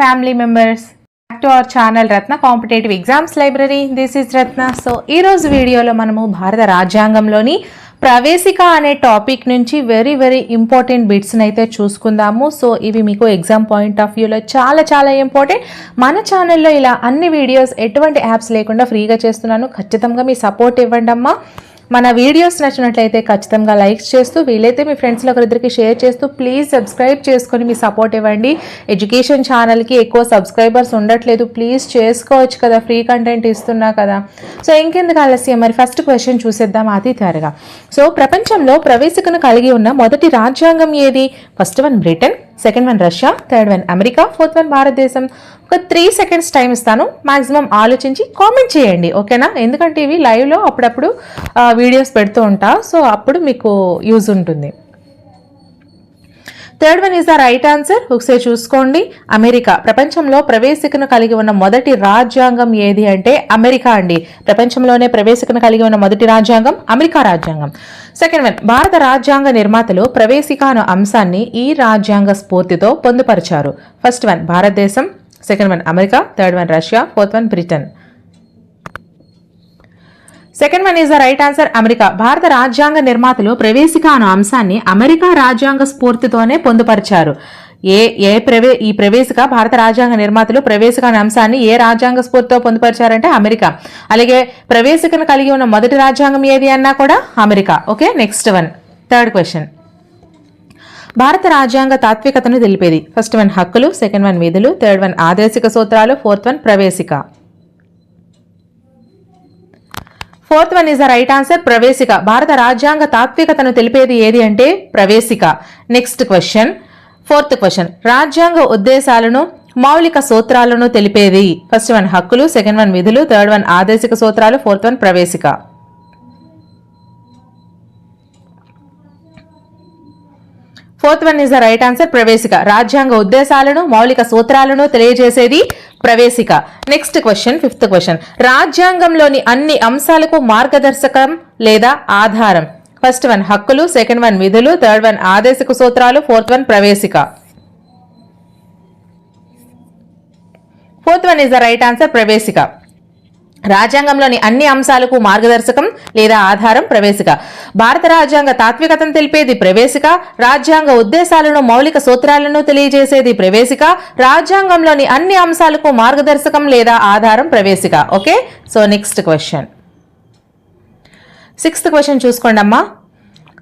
Family members back to our channel Ratna competitive exams library this is Ratna so ఈరోజు వీడియోలో మనము భారత రాజ్యాంగంలోని ప్రవేశిక అనే టాపిక్ నుంచి వెరీ వెరీ ఇంపార్టెంట్ బిట్స్ని అయితే చూసుకుందాము. సో ఇవి మీకు ఎగ్జామ్ పాయింట్ ఆఫ్ వ్యూలో చాలా చాలా ఇంపార్టెంట్ మన ఛానల్లో ఇలా అన్ని వీడియోస్ ఎటువంటి యాప్స్ లేకుండా ఫ్రీగా చేస్తున్నాను ఖచ్చితంగా మీ సపోర్ట్ ఇవ్వండి అమ్మా మన వీడియోస్ నచ్చినట్లయితే ఖచ్చితంగా లైక్స్ చేస్తూ వీలైతే మీ ఫ్రెండ్స్లో ఒకరిద్దరికి షేర్ చేస్తూ ప్లీజ్ సబ్స్క్రైబ్ చేసుకొని మీ సపోర్ట్ ఇవ్వండి. ఎడ్యుకేషన్ ఛానల్కి ఎక్కువ సబ్స్క్రైబర్స్ ఉండట్లేదు. ప్లీజ్ చేసుకోవచ్చు కదా ఫ్రీ కంటెంట్ ఇస్తున్నా కదా. సో ఇంకెందుకు ఆలస్యం? మరి ఫస్ట్ క్వశ్చన్ చూసేద్దాం అతి త్వరగా సో ప్రపంచంలో ప్రవేశికను కలిగి ఉన్న మొదటి రాజ్యాంగం ఏది? First one Britain second one Russia third one America fourth one భారతదేశం. ఒక త్రీ సెకండ్స్ టైం ఇస్తాను. మాక్సిమం ఆలోచించి కామెంట్ చేయండి ఓకేనా ఎందుకంటే ఇవి లైవ్లో అప్పుడప్పుడు వీడియోస్ పెడుతూ ఉంటా. సో అప్పుడు మీకు యూజ్ ఉంటుంది. Third one is the right answer ఒకసారి చూసుకోండి. అమెరికా. ప్రపంచంలో ప్రవేశికను కలిగి ఉన్న మొదటి రాజ్యాంగం ఏది అంటే అమెరికా అండి. ప్రపంచంలోనే ప్రవేశికను కలిగి ఉన్న మొదటి రాజ్యాంగం అమెరికా రాజ్యాంగం. సెకండ్ వన్ భారత రాజ్యాంగ నిర్మాతలు ప్రవేశిక అను అంశాన్ని ఈ రాజ్యాంగ స్ఫూర్తితో పొందుపరిచారు. ఫస్ట్ వన్ భారతదేశం. Second one America third one Russia fourth one Britain second one is the right answer America భారత రాజ్యాంగ నిర్మాతలు ప్రవేశిక అనే అంశాన్ని అమెరికా రాజ్యాంగ స్ఫూర్తితోనే పొందుపరిచారు. ఏ ఏ ప్రవే ఈ ప్రవేశిక భారత రాజ్యాంగ నిర్మాతలు ప్రవేశిక అనే అంశాన్ని ఏ రాజ్యాంగ స్ఫూర్తితో పొందుపరిచారంటే అమెరికా. అలాగే ప్రవేశికను కలిగి ఉన్న మొదటి రాజ్యాంగం ఏది అన్నా కూడా America. Okay next one third question భారత రాజ్యాంగ తాత్వికతను తెలిపేది. ఫస్ట్ వన్ హక్కులు సెకండ్ వన్ విధులు థర్డ్ వన్ ఆదేశిక సూత్రాలు fourth one ప్రవేశిక. Fourth one is the right answer ప్రవేశిక. భారత రాజ్యాంగ తాత్వికతను తెలిపేది ఏది అంటే ప్రవేశిక. నెక్స్ట్ క్వశ్చన్ ఫోర్త్ క్వశ్చన్ రాజ్యాంగ ఉద్దేశాలను మౌలిక సూత్రాలను తెలిపేది. ఫస్ట్ వన్ హక్కులు సెకండ్ వన్ విధులు థర్డ్ వన్ ఆదేశిక సూత్రాలు fourth one ప్రవేశిక. Fourth one is the right answer ప్రవేశిక. రాజ్యాంగ ఉద్దేశాలను మౌలిక సూత్రాలను తెలియజేసేది ప్రవేశిక. నెక్స్ట్ క్వశ్చన్ ఫిఫ్త్ క్వశ్చన్ రాజ్యాంగంలోని అన్ని అంశాలకు మార్గదర్శకం లేదా ఆధారం? ఫస్ట్ వన్ హక్కులు. సెకండ్ వన్ విధులు. థర్డ్ వన్ ఆదేశిక సూత్రాలు. Fourth one ప్రవేశిక. Fourth one is the right answer ప్రవేశిక. రాజ్యాంగంలోని అన్ని అంశాలకు మార్గదర్శకం లేదా ఆధారం ప్రవేశిక. భారత రాజ్యాంగ తాత్వికతను తెలిపేది ప్రవేశిక రాజ్యాంగ ఉద్దేశాలను మౌలిక సూత్రాలను తెలియజేసేది ప్రవేశిక రాజ్యాంగంలోని అన్ని అంశాలకు మార్గదర్శకం లేదా ఆధారం ప్రవేశిక. Okay? So next question. Sixth question చూసుకోండి అమ్మా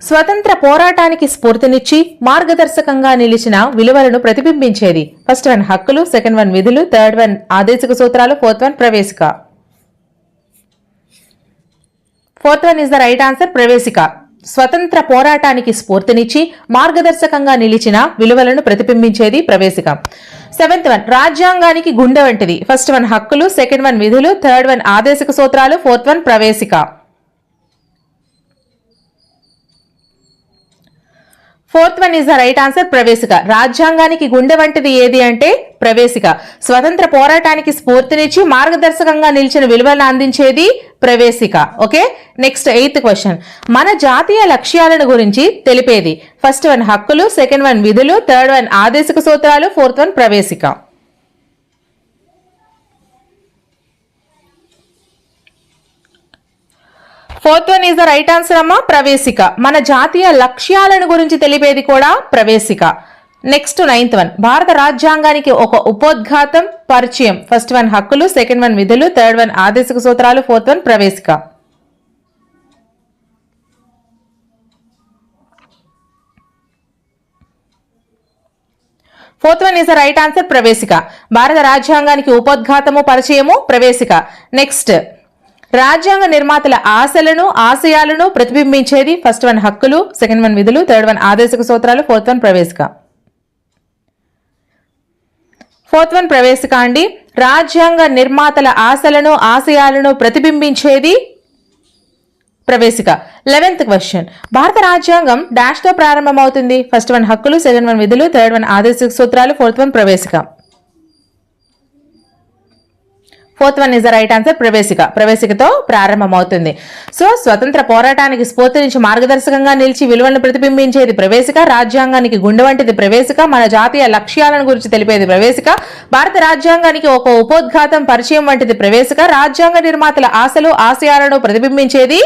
స్వతంత్ర పోరాటానికి స్ఫూర్తినిచ్చి మార్గదర్శకంగా నిలిచిన విలువలను ప్రతిబింబించేది. ఫస్ట్ వన్ హక్కులు సెకండ్ వన్ విధులు థర్డ్ వన్ ఆదేశిక సూత్రాలు fourth one ప్రవేశిక. Fourth one is the right answer ప్రవేశిక స్వతంత్ర పోరాటానికి స్ఫూర్తినిచ్చి మార్గదర్శకంగా నిలిచిన విలువలను ప్రతిబింబించేది ప్రవేశిక సెవెంత్ వన్ రాజ్యాంగానికి గుండె వంటిది ఫస్ట్ వన్ హక్కులు సెకండ్ వన్ విధులు థర్డ్ వన్ ఆదేశిక సూత్రాలు fourth one ప్రవేశిక fourth one is the right answer ప్రవేశిక రాజ్యాంగానికి గుండె వంటిది ఏది అంటే ప్రవేశిక స్వతంత్ర పోరాటానికి స్ఫూర్తినిచ్చి మార్గదర్శకంగా నిలిచిన విలువలను అందించేది ప్రవేశిక. ఓకే నెక్స్ట్ ఎయిత్ క్వశ్చన్ మన జాతీయ లక్ష్యాలను గురించి తెలిపేది. ఫస్ట్ వన్ హక్కులు సెకండ్ వన్ విధులు థర్డ్ వన్ ఆదేశిక సూత్రాలు fourth one ప్రవేశిక. Fourth one is the right answer అమ్మ ప్రవేశిక. మన జాతీయ లక్ష్యాలను గురించి తెలిపేది కూడా ప్రవేశిక. నెక్స్ట్ నైన్త్ వన్ భారత రాజ్యాంగానికి ఒక ఉపోద్ఘాతం పరిచయం. ఫస్ట్ వన్ హక్కులు సెకండ్ వన్ విధులు థర్డ్ వన్ ఆదేశిక సూత్రాలు fourth one ప్రవేశిక. Fourth one is the right answer ప్రవేశిక. భారత రాజ్యాంగానికి ఉపోద్ఘాతము పరిచయము ప్రవేశిక. నెక్స్ట్ రాజ్యాంగ నిర్మాతల ఆశలను ఆశయాలను ప్రతిబింబించేది ఫస్ట్ వన్ హక్కులు సెకండ్ వన్ విధులు థర్డ్ వన్ ఆదేశిక సూత్రాలు ఫోర్త్ వన్ ప్రవేశిక. ఫోర్త్ వన్ ప్రవేశిక అండి రాజ్యాంగ నిర్మాతల ఆశలను ఆశయాలను ప్రతిబింబించేది ప్రవేశిక. Eleventh question. భారత రాజ్యాంగం డాష్తో ప్రారంభమవుతుంది. ఫస్ట్ వన్ హక్కులు సెకండ్ వన్ విధులు థర్డ్ వన్ ఆదేశిక సూత్రాలు fourth one ప్రవేశిక. Fourth one is the right answer ప్రవేశిక ప్రవేశికతో ప్రారంభమవుతుంది. సో స్వతంత్ర పోరాటానికి స్ఫూర్తినిచ్చి మార్గదర్శకంగా నిలిచి విలువలను ప్రతిబింబించేది ప్రవేశిక రాజ్యాంగానికి గుండె వంటిది ప్రవేశిక మన జాతీయ లక్ష్యాలను గురించి తెలిపేది ప్రవేశిక భారత రాజ్యాంగానికి ఒక ఉపోద్ఘాతం పరిచయం వంటిది ప్రవేశిక రాజ్యాంగ నిర్మాతల ఆశలు ఆశయాలను ప్రతిబింబించేది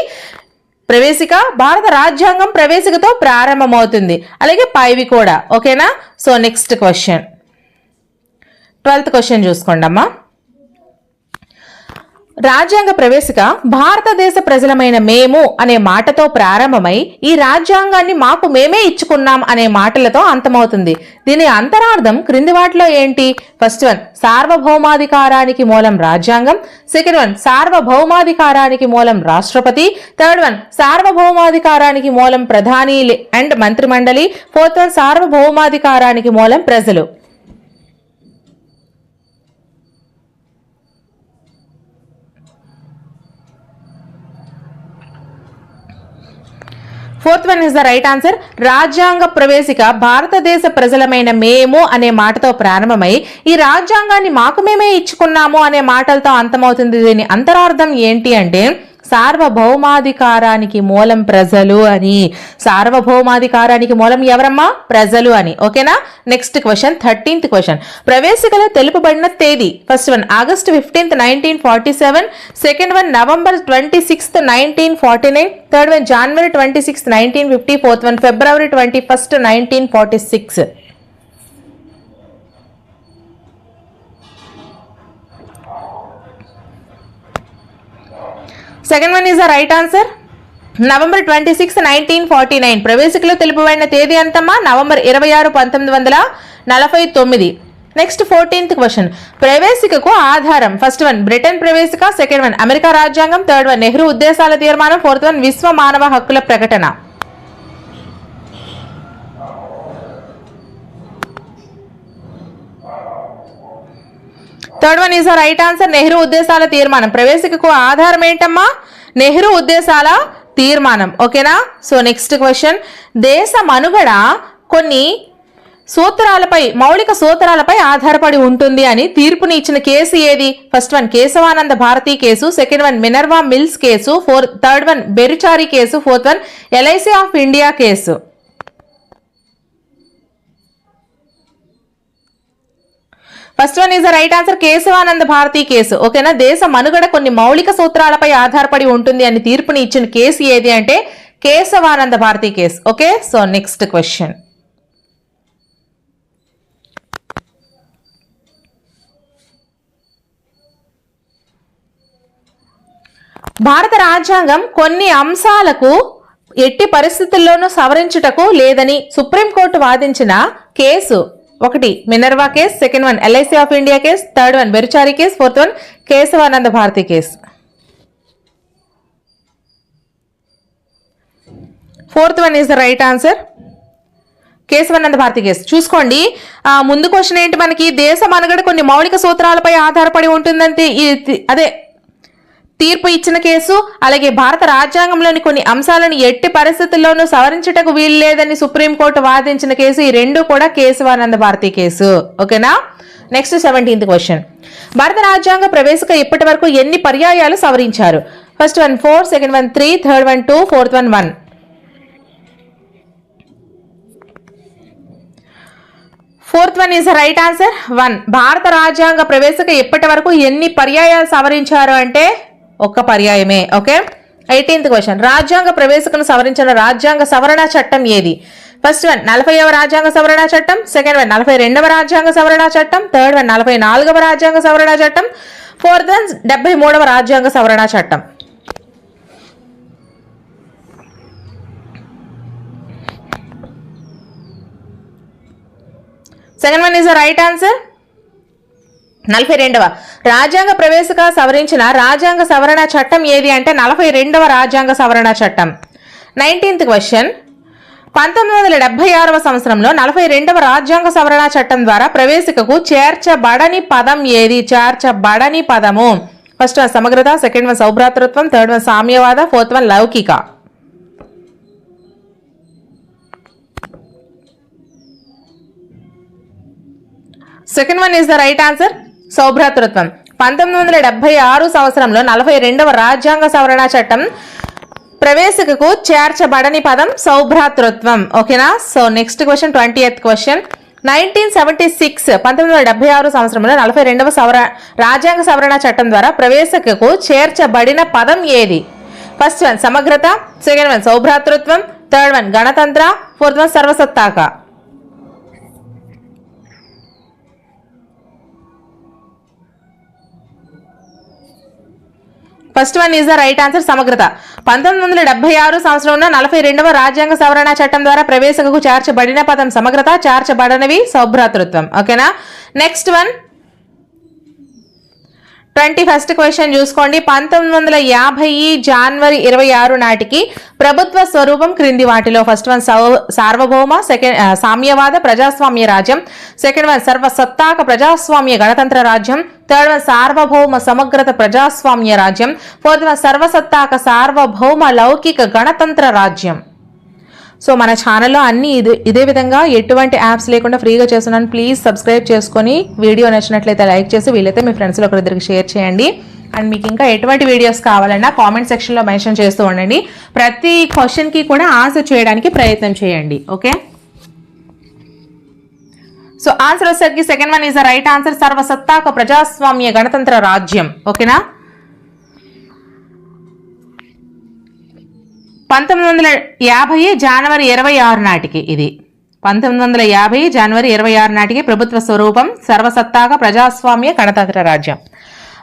ప్రవేశిక భారత రాజ్యాంగం ప్రవేశికతో ప్రారంభమవుతుంది. అలాగే పైవి కూడా ఓకేనా? So next question twelfth question చూసుకోండి అమ్మా రాజ్యాంగ ప్రవేశిక భారతదేశ ప్రజలమైన మేము అనే మాటతో ప్రారంభమై ఈ రాజ్యాంగాన్ని మాకు మేమే ఇచ్చుకున్నాం అనే మాటలతో అంతమవుతుంది. దీని అంతరార్థం క్రింది వాటిలో ఏంటి? ఫస్ట్ వన్ సార్వభౌమాధికారానికి మూలం రాజ్యాంగం. సెకండ్ వన్ సార్వభౌమాధికారానికి మూలం రాష్ట్రపతి. థర్డ్ వన్ సార్వభౌమాధికారానికి మూలం ప్రధాని అండ్ మంత్రిమండలి. ఫోర్త్ వన్ సార్వభౌమాధికారానికి మూలం ప్రజలు. Fourth one is the right answer. రాజ్యాంగ ప్రవేశిక భారతదేశ ప్రజలమైన మేము అనే మాటతో ప్రారంభమై ఈ రాజ్యాంగాన్ని మాకు మేమే ఇచ్చుకున్నాము అనే మాటలతో అంతమవుతుంది దీని అంతరార్థం ఏంటి అంటే సార్వభౌమాధికారానికి మూలం ప్రజలు అని. సార్వభౌమాధికారానికి మూలం ఎవరమ్మా? ప్రజలు అని. ఓకేనా? నెక్స్ట్ క్వశ్చన్ థర్టీన్త్ క్వశ్చన్ ప్రవేశికలో తెలుపబడిన తేదీ. First one August fifteenth nineteen forty seven second one November twenty sixth nineteen forty nine third one January twenty sixth nineteen fifty fourth one February twenty first nineteen forty six second one is the right answer. November twenty six nineteen forty nine. ప్రవేశికలో తెలుపబడిన తేదీ అంతమా November ఇరవై ఆరు పంతొమ్మిది వందల నలభై తొమ్మిది. Next fourteenth question ప్రవేశికకు ఆధారం. ఫస్ట్ వన్ బ్రిటన్ ప్రవేశిక. సెకండ్ వన్ అమెరికా రాజ్యాంగం. థర్డ్ వన్ నెహ్రూ ఉద్దేశాల తీర్మానం. ఫోర్త్ వన్ విశ్వ మానవ హక్కుల ప్రకటన. Third one is right answer Nehru ఉద్దేశాల తీర్మానం ప్రవేశికకు ఆధారం ఏంటమ్మా నెహ్రూ ఉద్దేశాల తీర్మానం ఓకేనా సో నెక్స్ట్ క్వశ్చన్ దేశ మనుగడ కొన్ని సూత్రాలపై మౌలిక సూత్రాలపై ఆధారపడి ఉంటుంది అని తీర్పుని ఇచ్చిన కేసు ఏది first one Kesavananda Bharati case second one Minerva Mills case four third one Berubari case fourth one LIC of India case first one is the right answer Kesavananda Bharati case ఓకేనా దేశ మనుగడ కొన్ని మౌలిక సూత్రాలపై ఆధారపడి ఉంటుంది అని తీర్పుని ఇచ్చిన కేసు ఏది అంటే Kesavananda Bharati case okay so next question భారత రాజ్యాంగం కొన్ని అంశాలకు ఎట్టి పరిస్థితుల్లోనూ సవరించుటకు లేదని సుప్రీంకోర్టు వాదించిన కేసు ఒకటి Minerva case second one LIC of India case third one Berubari case fourth one Kesavananda Bharati case. Fourth one is the right answer. Kesavananda Bharati case. చూసుకోండి ముందు క్వశ్చన్ ఏంటి? మనకి దేశ మనగడ కొన్ని మౌలిక సూత్రాలపై ఆధారపడి ఉంటుందంటే అదే తీర్పు ఇచ్చిన కేసు అలాగే భారత రాజ్యాంగంలోని కొన్ని అంశాలను ఎట్టి పరిస్థితుల్లోనూ సవరించుటకు వీల్లేదని సుప్రీంకోర్టు వాదించిన కేసు ఈ రెండు కూడా కేశవానంద భారతి కేసు. ఓకేనా? నెక్స్ట్ సెవెంటీన్త్ క్వశ్చన్ భారత రాజ్యాంగ ప్రవేశిక ఇప్పటి వరకు ఎన్ని పర్యాయాలు సవరించారు? First one four second one three third one two fourth one one fourth one is right answer one భారత రాజ్యాంగ ప్రవేశిక ఇప్పటి వరకు ఎన్ని పర్యాయాలు సవరించారు అంటే ఒక్క పర్యాయమే ఓకే? ఎయిటీన్త్ క్వశ్చన్ రాజ్యాంగ ప్రవేశకును సవరించిన రాజ్యాంగ సవరణ చట్టం ఏది? ఫస్ట్ వన్ నలభైవ రాజ్యాంగ సవరణ చట్టం. సెకండ్ వన్ నలభై రెండవ రాజ్యాంగ సవరణ చట్టం. థర్డ్ వన్ నలభై నాలుగవ రాజ్యాంగ సవరణ చట్టం. ఫోర్త్ వన్ డెబ్బై మూడవ రాజ్యాంగ సవరణ చట్టం. Second one is the right answer నలభై రెండవ. రాజ్యాంగ ప్రవేశిక సవరించిన రాజ్యాంగ సవరణ చట్టం ఏది అంటే నలభై రెండవ రాజ్యాంగ సవరణ చట్టం. Nineteenth question. పంతొమ్మిది వందల డెబ్బై ఆరవ సంవత్సరంలో నలభై రెండవ రాజ్యాంగ సవరణ చట్టం ద్వారా ప్రవేశికకు చేర్చబడని పదం ఏది? చేర్చబడని పదము. ఫస్ట్ వన్ సమగ్రత సెకండ్ వన్ సౌభ్రాతృత్వం థర్డ్ వన్ సామ్యవాద ఫోర్త్ వన్ లౌకిక. Second one is the right answer. సౌభ్రాతృత్వం. పంతొమ్మిది వందల డెబ్బై ఆరు సంవత్సరంలో నలభై రెండవ రాజ్యాంగ సవరణ చట్టం ప్రవేశికకు చేర్చబడని పదం సౌభ్రాతృత్వం. ఓకేనా? So next question twenty eighth question nineteen seventy six పంతొమ్మిది వందల డెబ్బై ఆరు సంవత్సరంలో నలభై రెండవ సవర రాజ్యాంగ సవరణ చట్టం ద్వారా ప్రవేశకకు చేర్చబడిన పదం ఏది? ఫస్ట్ వన్ సమగ్రత. సెకండ్ వన్ సౌభ్రాతృత్వం. థర్డ్ వన్ గణతంత్ర. Fourth one సర్వసత్తాక. First one is the right answer సమగ్రత పంతొమ్మిది వందల డెబ్బై ఆరు సంవత్సరంలో నలభై రెండవ రాజ్యాంగ సవరణ చట్టం ద్వారా ప్రవేశకు చేర్చబడిన పదం సమగ్రత చేర్చబడనవి సౌభ్రాతృత్వం. ఓకేనా next one twenty first question చూసుకోండి. పంతొమ్మిది వందల యాభై జనవరి ఇరవై ఆరు నాటికి ప్రభుత్వ స్వరూపం క్రింది వాటిలో. ఫస్ట్ వన్ సౌ సార్వభౌమ సెకండ్ సామ్యవాద ప్రజాస్వామ్య రాజ్యం. సెకండ్ వన్ సర్వసత్తాక ప్రజాస్వామ్య గణతంత్ర రాజ్యం. థర్డ్ వన్ సార్వభౌమ సమగ్రత ప్రజాస్వామ్య రాజ్యం. ఫోర్త్ వన్ సర్వసత్తాక సార్వభౌమ లౌకిక గణతంత్ర రాజ్యం. సో మన ఛానల్లో అన్ని ఇదే ఇదే విధంగా ఎటువంటి యాప్స్ లేకుండా ఫ్రీగా చేస్తున్నాను ప్లీజ్ సబ్స్క్రైబ్ చేసుకొని వీడియో నచ్చినట్లయితే లైక్ చేసి వీలైతే మీ ఫ్రెండ్స్లో ఒకరిద్దరికి షేర్ చేయండి. అండ్ మీకు ఇంకా ఎటువంటి వీడియోస్ కావాలన్నా కామెంట్ సెక్షన్లో మెన్షన్ చేస్తూ ఉండండి. ప్రతి క్వశ్చన్కి కూడా ఆన్సర్ చేయడానికి ప్రయత్నం చేయండి ఓకే సో ఆన్సర్ వచ్చేసరికి second one is the right answer సర్వసత్తాక ప్రజాస్వామ్య గణతంత్ర రాజ్యం ఓకేనా పంతొమ్మిది వందల యాభై జనవరి ఇరవై ఆరు నాటికి ఇది. పంతొమ్మిది వందల యాభై జనవరి ఇరవై ఆరు నాటికి ప్రభుత్వ స్వరూపం సర్వసత్తాక ప్రజాస్వామ్య గణతంత్ర రాజ్యం.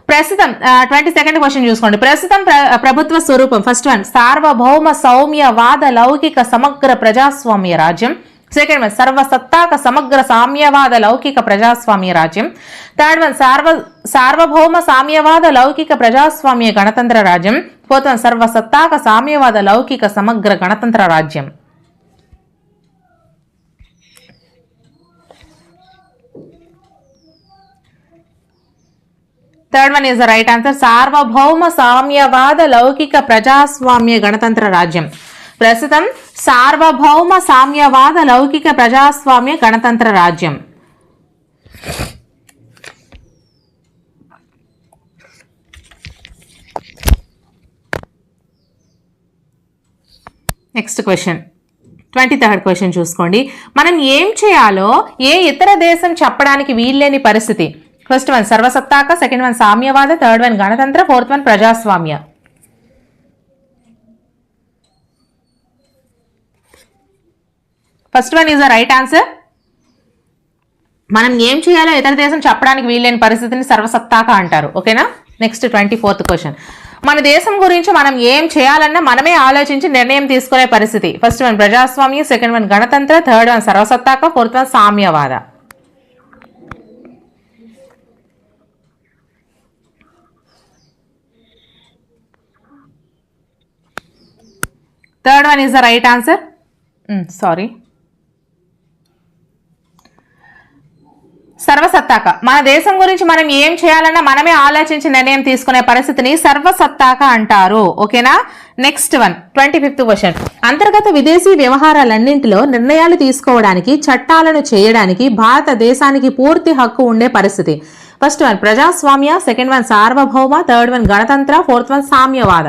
ప్రస్తుతం ట్వంటీ సెకండ్ క్వశ్చన్ చూసుకోండి. ప్రస్తుతం ప్ర- ప్రభుత్వ స్వరూపం ఫస్ట్ వన్ సార్వభౌమ సౌమ్యవాద లౌకిక సమగ్ర ప్రజాస్వామ్య రాజ్యం. సెకండ్ వన్ సర్వసత్తాక సమగ్ర సామ్యవాద లౌకిక ప్రజాస్వామ్య రాజ్యం థర్డ్ వన్ సార్వ సార్వభౌమ సామ్యవాద లౌకిక ప్రజాస్వామ్య గణతంత్ర రాజ్యం ఫోర్త్ వన్ సర్వసత్తాక సామ్యవాద లౌకిక సమగ్ర గణతంత్ర రాజ్యం third one is the right answer సార్వభౌమ సామ్యవాద లౌకిక ప్రజాస్వామ్య గణతంత్ర రాజ్యం ప్రస్తుతం సార్వభౌమ సామ్యవాద లౌకిక ప్రజాస్వామ్య గణతంత్ర రాజ్యం. Next question twenty third question చూసుకోండి. మనం ఏం చేయాలో ఏ ఇతర దేశం చెప్పడానికి వీల్లేని పరిస్థితి? ఫస్ట్ వన్ సర్వసత్తాక సెకండ్ వన్ సామ్యవాద థర్డ్ వన్ గణతంత్ర ఫోర్త్ వన్ ప్రజాస్వామ్య. First one is the right answer మనం ఏం చేయాలో ఇతర దేశం చెప్పడానికి వీల్లేని పరిస్థితిని సర్వసత్తాక అంటారు. ఓకేనా నెక్స్ట్ ట్వంటీ ఫోర్త్ క్వశ్చన్ మన దేశం గురించి మనం ఏం చేయాలన్నా మనమే ఆలోచించి నిర్ణయం తీసుకునే పరిస్థితి. ఫస్ట్ వన్ ప్రజాస్వామ్యం. సెకండ్ వన్ గణతంత్ర. థర్డ్ వన్ సర్వసత్తాక. ఫోర్త్ వన్ సామ్యవాద. Third one is the right answer sorry సర్వసత్తాక. మన దేశం గురించి మనం ఏం చేయాలన్నా మనమే ఆలోచించి నిర్ణయం తీసుకునే పరిస్థితిని సర్వసత్తాక అంటారు. ఓకేనా? Next one twenty fifth question అంతర్గత విదేశీ వ్యవహారాలన్నింటిలో నిర్ణయాలు తీసుకోవడానికి చట్టాలను చేయడానికి భారతదేశానికి పూర్తి హక్కు ఉండే పరిస్థితి. ఫస్ట్ వన్ ప్రజాస్వామ్య సెకండ్ వన్ సార్వభౌమ థర్డ్ వన్ గణతంత్ర ఫోర్త్ వన్ సామ్యవాద.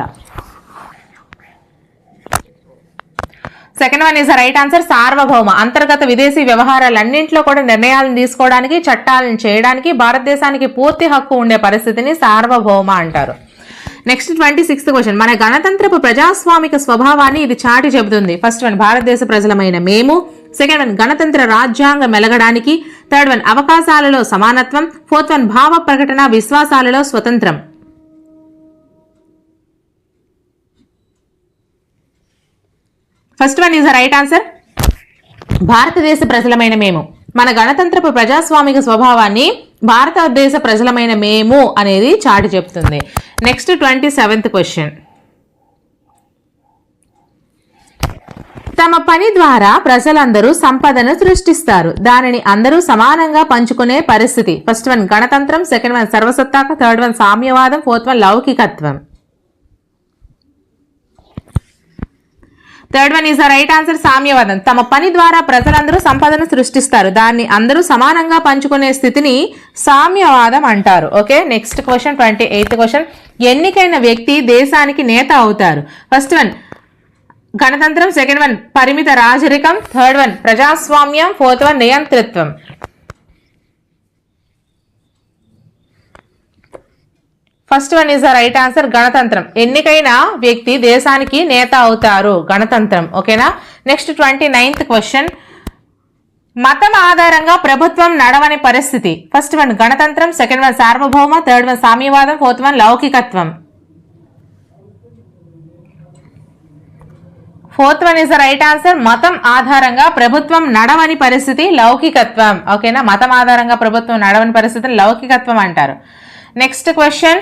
Second one is right answer సార్వభౌమ. అంతర్గత విదేశీ వ్యవహారాలన్నింటిలో కూడా నిర్ణయాలను తీసుకోవడానికి చట్టాలను చేయడానికి భారతదేశానికి పూర్తి హక్కు ఉండే పరిస్థితిని సార్వభౌమ అంటారు. నెక్స్ట్ ట్వంటీ సిక్స్త్ క్వశ్చన్ మన గణతంత్రపు ప్రజాస్వామిక స్వభావాన్ని ఇది చాటి చెబుతుంది. ఫస్ట్ వన్ భారతదేశ ప్రజలమైన మేము. సెకండ్ వన్ గణతంత్ర రాజ్యాంగం మెలగడానికి. థర్డ్ వన్ అవకాశాలలో సమానత్వం. ఫోర్త్ వన్ భావ ప్రకటన విశ్వాసాలలో స్వతంత్రం. First one is the right answer భారతదేశ ప్రజలమైన మేము. మన గణతంత్రపు ప్రజాస్వామిక స్వభావాన్ని భారతదేశ ప్రజలమైన మేము అనేది చాటి చెప్తుంది. నెక్స్ట్ ట్వంటీ సెవెంత్ క్వశ్చన్ తమ పని ద్వారా ప్రజలందరూ సంపదను సృష్టిస్తారు. దానిని అందరూ సమానంగా పంచుకునే పరిస్థితి. ఫస్ట్ వన్ గణతంత్రం సెకండ్ వన్ సర్వసత్తాక థర్డ్ వన్ సామ్యవాదం fourth one లౌకికత్వం. Third one is the right answer సామ్యవాదం తమ పని ద్వారా ప్రజలందరూ సంపదను సృష్టిస్తారు. దాన్ని అందరూ సమానంగా పంచుకునే స్థితిని సామ్యవాదం అంటారు. Okay next question twenty eighth question ఎన్నికైన వ్యక్తి దేశానికి నేత అవుతారు? ఫస్ట్ వన్ గణతంత్రం. సెకండ్ వన్ పరిమిత రాజరికం. థర్డ్ వన్ ప్రజాస్వామ్యం. Fourth one నియంతృత్వం. First one is the right answer గణతంత్రం ఎన్నికైన వ్యక్తి దేశానికి నేత అవుతారు గణతంత్రం ఓకేనా నెక్స్ట్ ట్వంటీ నైన్త్ క్వశ్చన్ మతం ఆధారంగా ప్రభుత్వం నడవని పరిస్థితి. ఫస్ట్ వన్ గణతంత్రం సెకండ్ వన్ సార్వభౌమ. థర్డ్ వన్ సామ్యవాదం. Fourth one లౌకికత్వం. Fourth one is the right answer మతం ఆధారంగా ప్రభుత్వం నడవని పరిస్థితి లౌకికత్వం. ఓకేనా మతం ఆధారంగా ప్రభుత్వం నడవని పరిస్థితిని లౌకికత్వం అంటారు. Next question